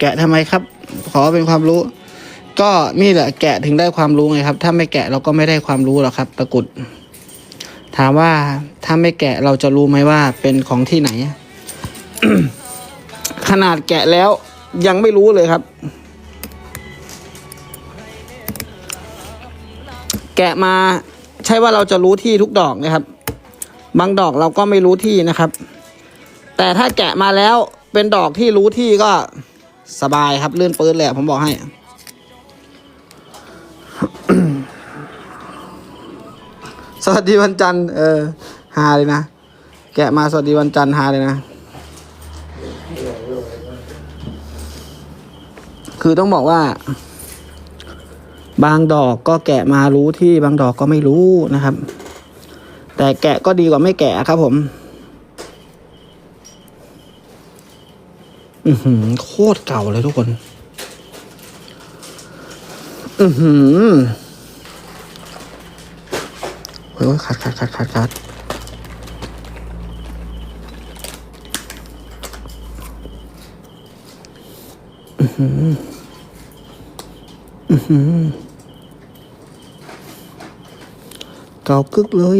แกะทำไมครับ ขอเป็นความรู้ ก็นี่แหละแกะถึงได้ความรู้ไงครับ ถ้าไม่แกะเราก็ไม่ได้ความรู้หรอกครับ ตะกุด ถามว่าถ้าไม่แกะเราจะรู้ไหมว่าเป็นของที่ไหน ขนาดแกะแล้วยังไม่รู้เลยครับ แกะมาใช่ว่าเราจะรู้ที่ทุกดอกนะครับ บางดอกเราก็ไม่รู้ที่นะครับ แต่ถ้าแกะมาแล้วเป็นดอกที่รู้ที่ก็ สบายครับ ลื่นปื้นเลยอะผมบอกให้ สวัสดีวันจันทร์เออฮาเลยนะ แกะมาสวัสดีวันจันทร์ฮาเลยนะ คือต้องบอกว่า บางดอกก็แกะมารู้ที่บางดอกก็ไม่รู้นะครับ แต่แกะก็ดีกว่าไม่แกะครับผม อือหือ โคตรเก่าเลยทุกคน อือหือโอ้ยขัดขัดขัดขัดขัดอือหือ อือหือ เก่ากึกเลย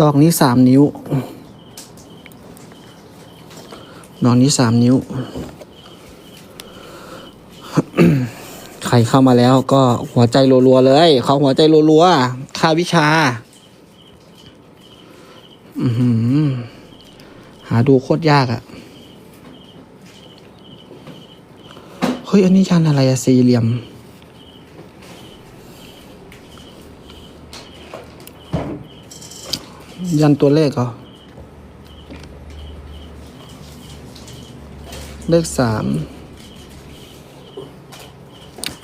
ดอกนี้สามนิ้ว ดอกนี้สามนิ้ว ใครเข้ามาแล้วก็หัวใจรัวๆเลยเขาหัวใจรัวๆค่าวิชา อืหาดูโคตรยากอะ่ะ เฮ้ย อันนี้ยันอะไรอะสี่เหลี่ยม ยันตัวเลขเหรอ เลขสาม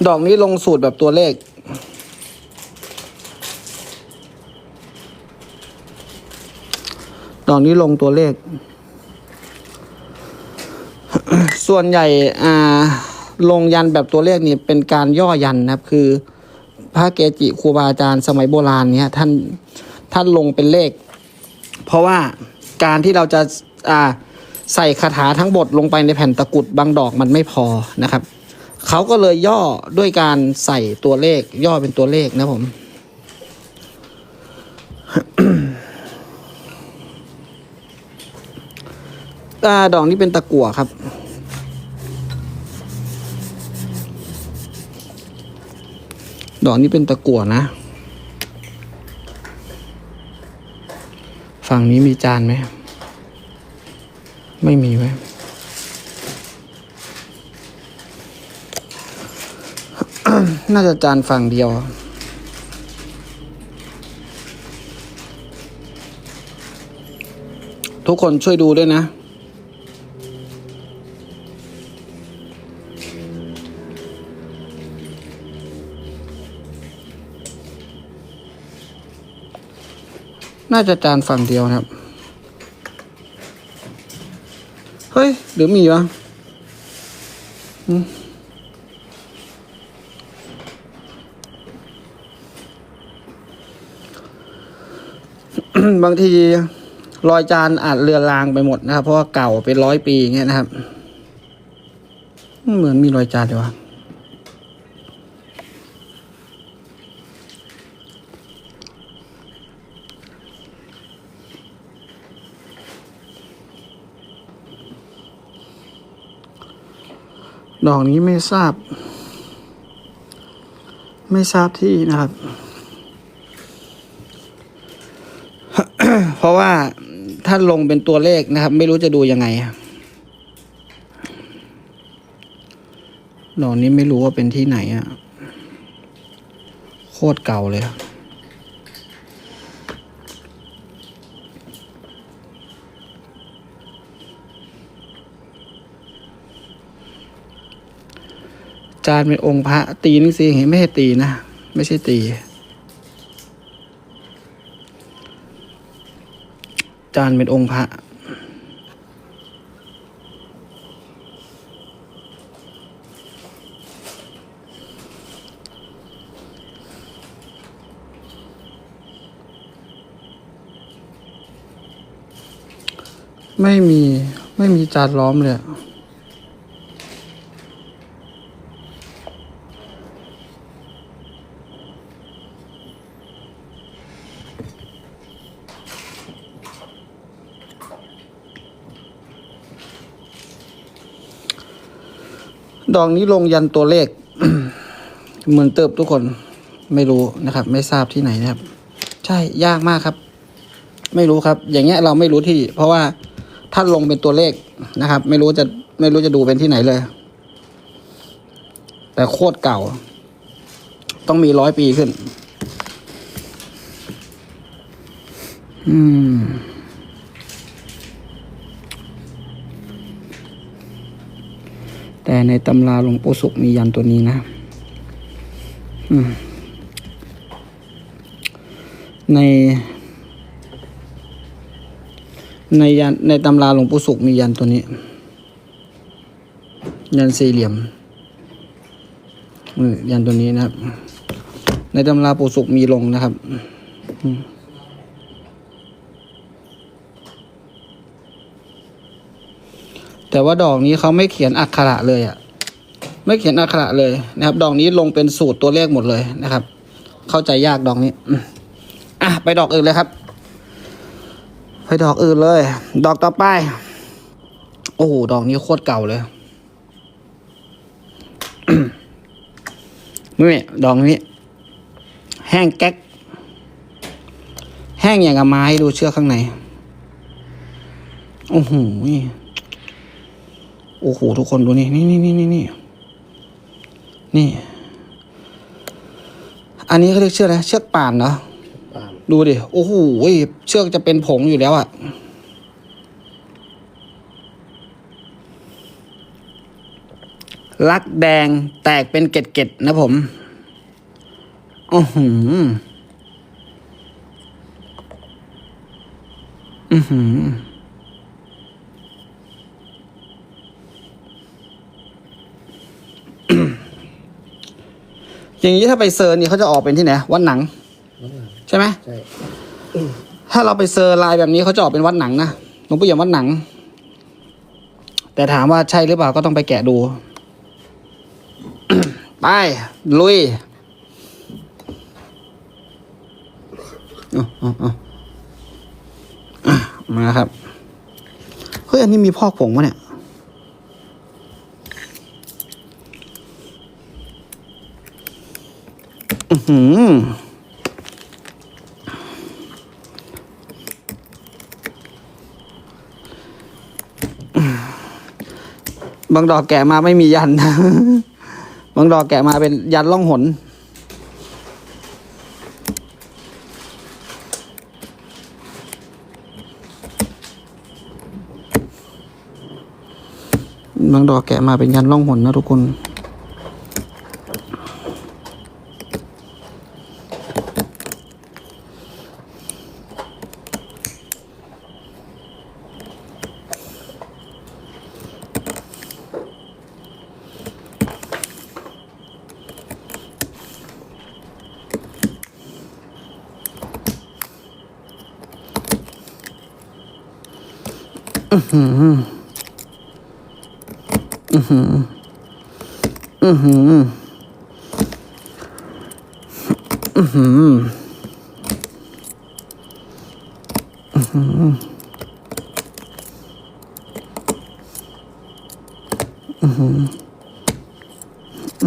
ดอกนี้ลงสูตรแบบตัวเลข ดอกนี้ลงตัวเลข ส่วนใหญ่อ่าลงยันแบบตัวเลขนี่เป็นการย่อยันนะครับ คือพระเกจิครูบาอาจารย์สมัยโบราณเนี่ยท่านท่านลงเป็นเลข เพราะว่าการที่เราจะอ่า ใส่คาถาทั้งบทลงไปในแผ่นตะกุดบางดอกมันไม่พอนะครับเขาก็เลยย่อด้วยการใส่ตัวเลขย่อเป็นตัวเลขนะผมอ่าดอกนี้เป็นตะกั่วครับ ดอกนี้เป็นตะกั่วนะ ฝั่งนี้มีจานไหม ไม่มีไว้ยน่าจะจานฝั่งเดียว ทุกคนช่วยดูด้วยนะ น่าจะจานฝั่งเดียวครับ เฮ้ย หรือมีวะอืมบางทีรอยจานอาจเรือนลางไปหมดนะครับ เพราะว่าเก่าเป็นร้อยปีอย่างเงี้ยนะครับ เหมือนมีรอยจานเลยวะ ดอกนี้ไม่ทราบ ไม่ทราบที่นะครับ เพราะว่าถ้าลงเป็นตัวเลขนะครับ ไม่รู้จะดูยังไงดอกนี้ไม่รู้ว่าเป็นที่ไหนอะโคตรเก่าเลยอะ จานเป็นองค์พระตีนี่สิเห็นไม่ใช่ตีนะ ไม่ใช่ตี จานเป็นองค์พระไม่มี ไม่มีจานล้อมเลย ดอกนี้ลงยันตัวเลข เหมือนเติบทุกคนไม่รู้นะครับ ไม่ทราบที่ไหนนะครับ ใช่ยากมากครับ ไม่รู้ครับ อย่างเงี้ยเราไม่รู้ที่ เพราะว่าท่านลงเป็นตัวเลขนะครับ ไม่รู้จะไม่รู้จะดูเป็นที่ไหนเลย แต่โคตรเก่า ต้องมีร้อยปีขึ้น อืม แต่ในตำราหลวงปู่สุขมียันตัวนี้นะใน ในยันในตำราหลวงปู่สุขมียันตัวนี้ ยันสี่เหลี่ยมอืมยันตัวนี้นะครับ ในตำราปู่สุขมีลงนะครับ อืม แต่ว่าดอกนี้เขาไม่เขียนอักขระเลยอะ่ะ ไม่เขียนอักขระเลยนะครับ ดอกนี้ลงเป็นสูตรตัวเลขหมดเลยนะครับ เข้าใจยากดอกนี้อะไปดอกอื่นเลยครับ ไปดอกอื่นเลย ดอกต่อไป โอ้โหดอกนี้โคตรเก่าเลยนี่ดอกนี้ แห้งแก๊ก แห้งอย่างกับไม้ดูเชือกข้างใน โอ้โห โอ้โหทุกคนดูนี่นี่นี่นี่นี่นี่นี่ อันนี้เขาเรียกเชือกอะไรเชือกป่านเนาะดูดิโอ้โหเชือกจะเป็นผงอยู่แล้วอะลักแดงแตกเป็นเกล็ดๆนะผมอือหืออือหือ อย่างนี้ถ้าไปเซิร์นนี่เขาจะออกเป็นที่ไหนวัดหนัง ใช่ไหมใช่ถ้าเราไปเซอร์ลายแบบนี้เขาจะออกเป็นวัดหนังนะหลวงปู่อย่างวัดหนัง แต่ถามว่าใช่หรือเปล่าก็ต้องไปแกะดู ไป ลุยเอาเอาเอาอะมาครับ เฮ้ย อันนี้มีพอกผงวะเนี่ย อือหือบางดอกแกะมาไม่มียัน บางดอกแกะมาเป็นยันล่องหน บางดอกแกะมาเป็นยันล่องหนนะทุกคน อือหือ อือหือ อือหือ อือหือ อือหือ อื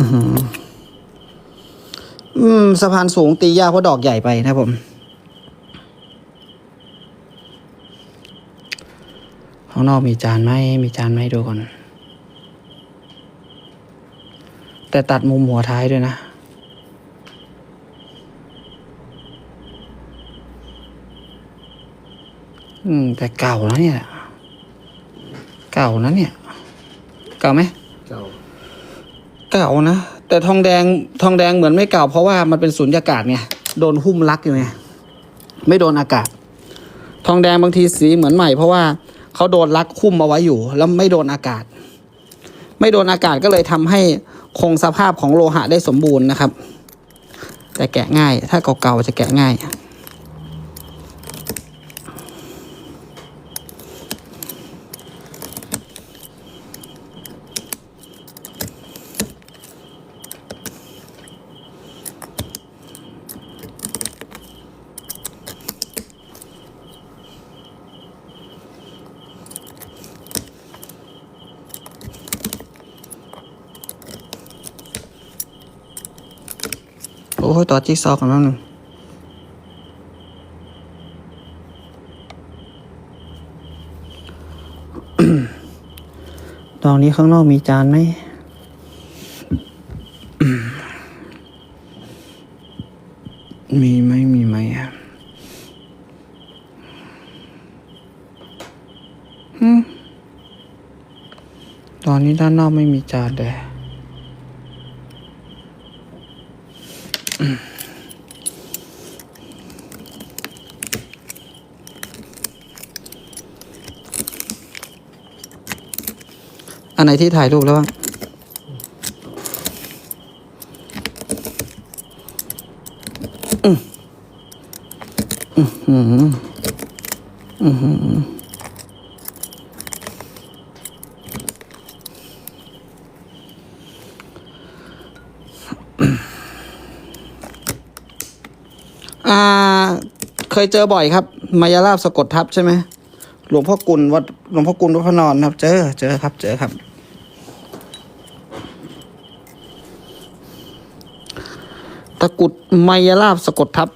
อหือ อืมสะพานสูงตียากเพราะดอกใหญ่ไปนะครับผม ข้างนอกมีจานไหมมีจานไหมดูก่อน แต่ตัดมุมหัวท้ายด้วยนะ อืม แต่เก่าแล้วเนี่ย เก่านะเนี่ย เก่าไหมเก่า เก่านะ แต่ทองแดงทองแดงเหมือนไม่เก่าเพราะว่ามันเป็นสุญญากาศไงโดนหุ้มลักอยู่ไงไม่โดนอากาศ ทองแดงบางทีสีเหมือนใหม่เพราะว่า เขาโดนลักคุ้มเอาไว้อยู่ แล้วไม่โดนอากาศ ไม่โดนอากาศก็เลยทำให้คงสภาพของโลหะได้สมบูรณ์นะครับ แต่แกะง่าย ถ้าเก่าๆจะแกะง่าย อ้ยต่อจิ๊กซอว์กันแป๊บนึงดอกนี้ข้างนอกมีจานไหมมีไหมมีไหมอะฮึตอนนี้ด้านนอกไม่มีจานเลย ไหนที่ถ่ายรูปแล้วบ้างอืมอืมอืมอืมอ่า เคยเจอบ่อยครับ มายาลาบสะกดทับใช่ไหมหลวงพ่อกุลวัดหลวงพ่อกุลวัดพระนอนครับ เจอ เจอครับ เจอครับ ตะ กุดไมยราบสะกดทับ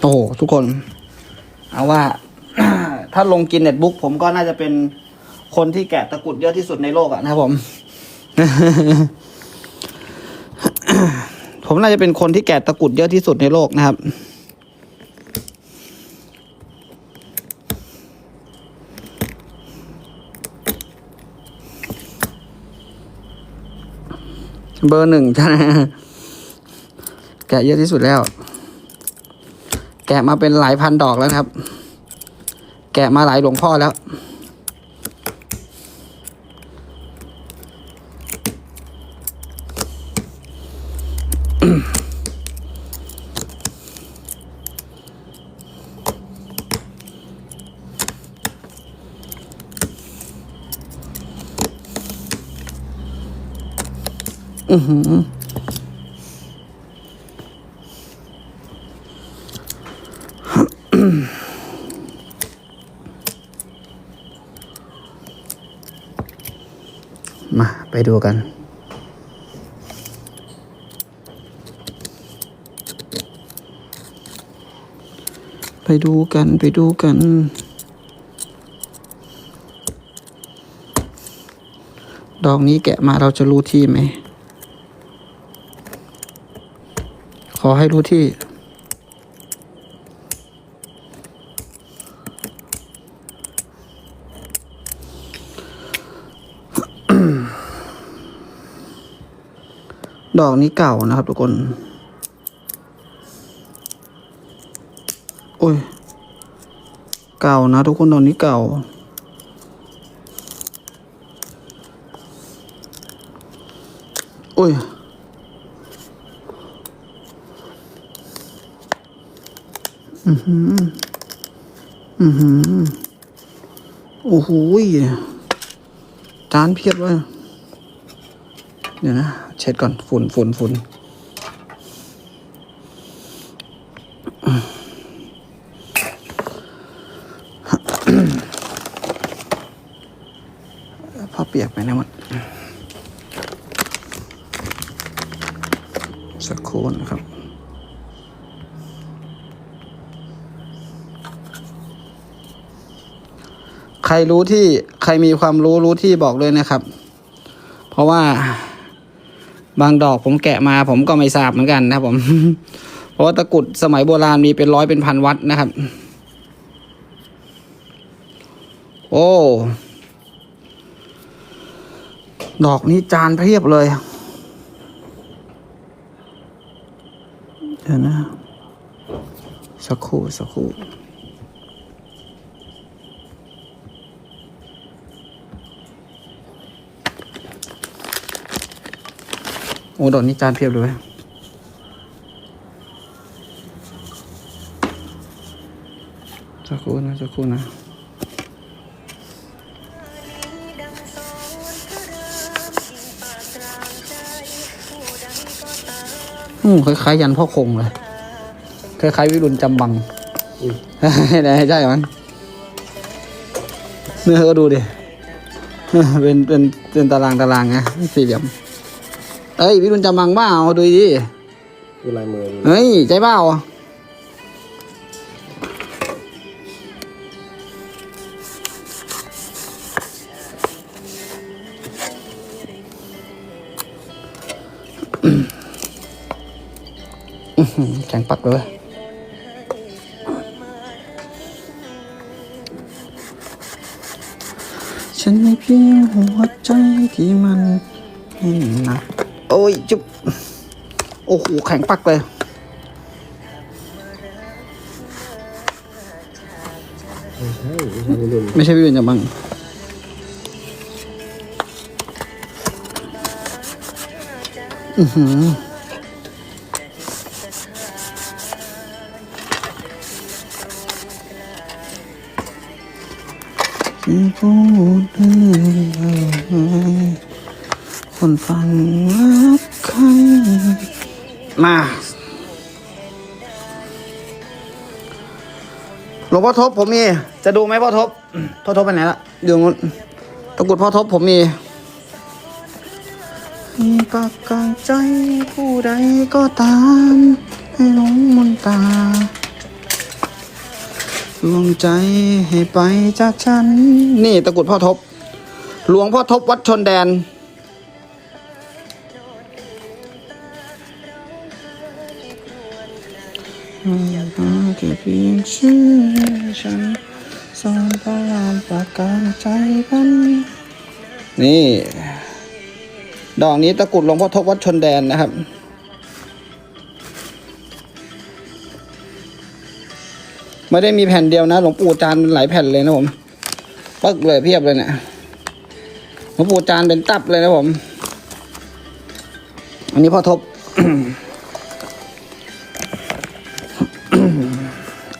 โอ้โห ทุกคน เอาว่า ถ้าลงกินเน็ตบุ๊กผมก็น่าจะเป็นคนที่แกะตะกุดเยอะที่สุดในโลกอะนะครับผม ผมน่าจะเป็นคนที่แกะตะกุดเยอะที่สุดในโลกนะครับ เบอร์หนึ่งใช่ไหมแกะเยอะที่สุดแล้ว แกะมาเป็นหลายพันดอกแล้วครับ แกะมาหลายหลวงพ่อแล้ว อือหือมา ไปดูกัน ไปดูกันไปดูกัน ดอกนี้แกะมาเราจะรู้ที่ไหม ข อให้รู้ที่ ดอกนี้เก่านะครับทุกคน โอ้ย เก่านะทุกคนดอกนี้เก่าโอ้ย อือหือ อือหือ โอ้โหจานเพียบเลย เดี๋ยวนะ เช็ดก่อน ฝุ่นฝุ่นฝุ่นพอเปียกไปนะมันสักครู่นะครับ ใค รรู้ที่ใครมีความรู้รู้ที่บอกเลยนะครับ เพราะว่าบางดอกผมแกะมา ผมก็ไม่ทราบเหมือนกันนะครับผม เพราะาตะกุดสมัยโบราณมีเป็นร้อยเป็นพันวัดนะครับ โอ้ ดอกนี้จานเพียบเลยเดี๋ยวนะ สักครู่สักครู่ โอ้ดอกนี้จานเพียบเลยเว้ยสักครู่นะสักครู่นะอืมคล้ายๆยันพ่อคงเลยคล้ายๆวิรุณจำบังได้ใช่มันเนื้อก็ดูดิ เป็นเป็นเป็นตารางตารางไงสี่เหลี่ยม เอ้ยพี่รุนจำมังเปล่าดูดิดูลายมือเฮ้ยใจเปล่าอื้อหือแข็งปักเลยฉันมีเพียงหัวใจที่มันแน่นหนัก โอ้ยจุ๊บโอ้โหแข็งปักเลยไม่ใช่พี่เบนจะบังอือหือที่พูดถึง คนฟังรักใครมาหลวงพ่อทบผมมี จะดูไหมพ่อทบ พ่อทบไปไหนละอยู่นู้นตะกุดพ่อทบผมมีมีปากกลางใจผู้ใดก็ตาม ให้หลงมนตาดวงใจให้ไปจากฉัน นี่ตะกุดพ่อทบ หลวงพ่อทบวัดชนแดน แค่เพียงชื่อฉันสอนพระรามประการใจกัน นี่ ดอกนี้ตะกุดหลวงพ่อทบวัดชนแดนนะครับ ไม่ได้มีแผ่นเดียวนะ หลวงปู่จานเป็นหลายแผ่นเลยนะผมปึ๊กเลยเพียบเลยเนะี่ยหลวงปู่จานเป็นตับเลยนะผม อันนี้พ่อทบ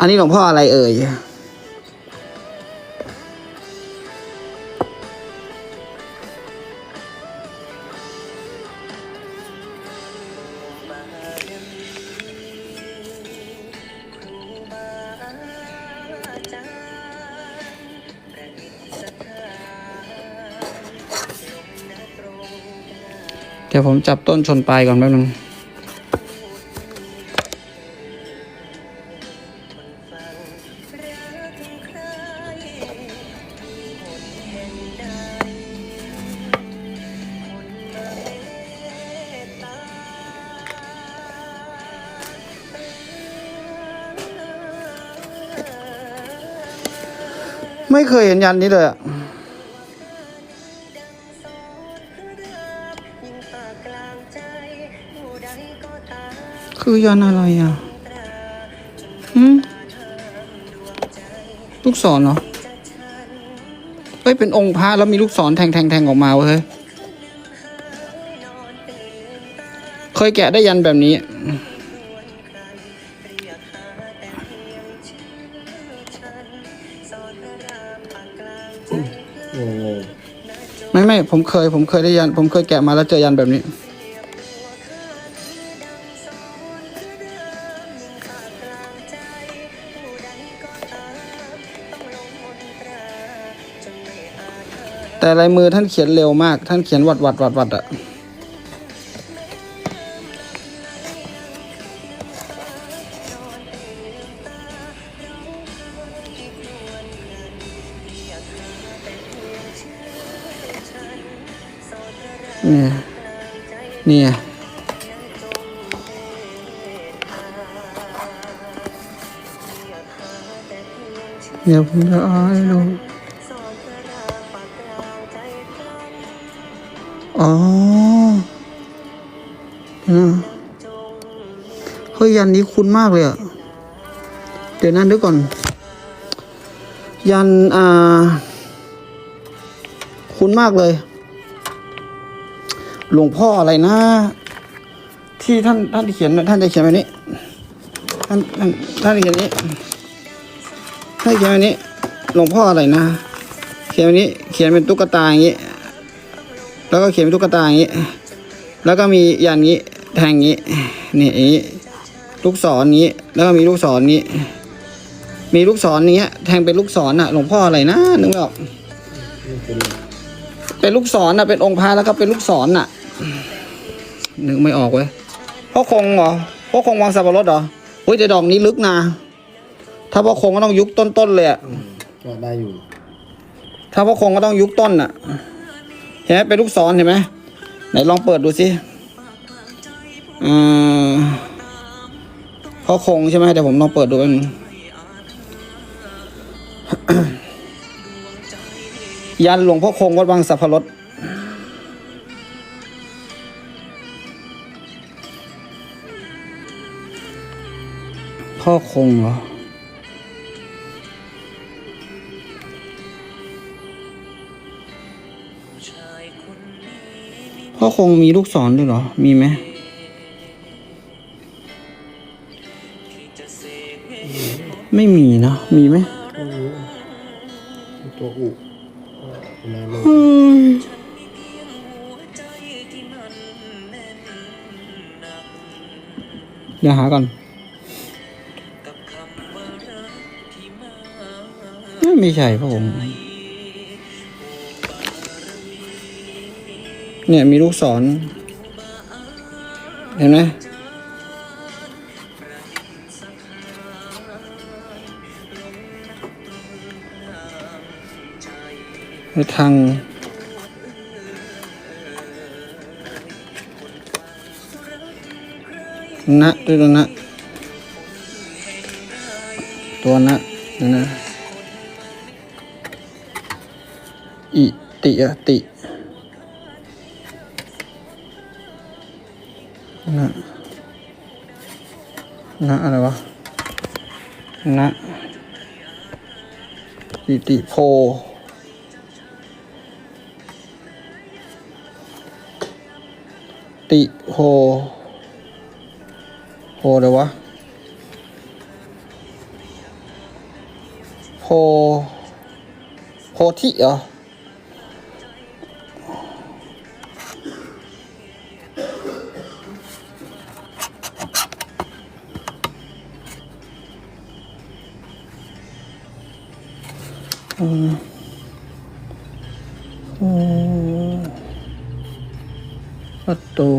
อันนี้หลวงพ่ออะไรเอ่ย เดี๋ยวผมจับต้นชนปลายก่อนแป๊บนึง ไม่เคยเห็นยันนี้เลยอะคือยันอะไรอะหืมลูกศรเหรอ เฮ้ย เป็นองค์พระแล้วมีลูกศรแทงแทงแทงออกมาเว้ย เคยแกะได้ยันแบบนี้ ไม่ไม่ผมเคย ผมเคยได้ยัน ผมเคยแกะมาแล้วเจอยันแบบนี้ แต่ลายมือท่านเขียนเร็วมาก ท่านเขียนวัดวัดวัดวัดอะ เดี๋ยวผมจะอาให้ดูอ๋อเฮ้ยยันนี้คุ้นมากเลยอะเดี๋ยวนั้นเดี๋ยวก่อน ยันอ่า คุ้นมากเลย หลวงพ่ออะไรนะ ที่ท่านท่านเขียนท่านจะเขียนแบบนี้ ท่านท่านท่านเขียนแบบนี้ ท่านเขียนแบบนี้หลวงพ่ออะไรนะ เขียนแบบนี้เขียนเป็นตุ๊กตาอย่างนี้ แล้วก็เขียนเป็นตุ๊กตาอย่างนี้ แล้วก็มียันนี้แทงนี้นี่อย่างนี้ลูกศรนี้ แล้วก็มีลูกศรนี้ มีลูกศรนี้แทงเป็นลูกศรน่ะ หลวงพ่ออะไรนะนึกไม่ออกเป็นลูกศรน่ะเป็นองค์พระแล้วก็เป็นลูกศรน่ะนึกไม่ออกเว้ยพ่อคงเหรอพ่อคงวางสับปะรดเหรอเฮ้ยแต่ดอกนี้ลึกนะ ถ้าพ่อคงก็ต้องยุคต้นๆเลยอะอืมก็ได้อยู่ ถ้าพ่อคงก็ต้องยุคต้นอะเห็นไหมเป็นลูกศรเห็นไหมไหนลองเปิดดูสิอืมพ่อคงใช่ไหมเดี๋ยวผมลองเปิดดูอันงยันหลวงพ่อคงวัดวังสัพพรสพ่อคงเหรอ พ่อคงมีลูกศรด้วยเหรอ มีไหมไม่มีนะ มีไหมก็รู้มีตัวอุอุลายมือเดี๋ยวหาก่อนเอ้ยไม่ใช่พ่อผม เนี่ยมีลูกศร เห็นไหมทางนะด้วยตัวนะตัวนะนะนะอิติอะติ นะอะไรวะนะอิติโพติโพโพเลยวะโพโพธิเหรอ อืมอืมประตู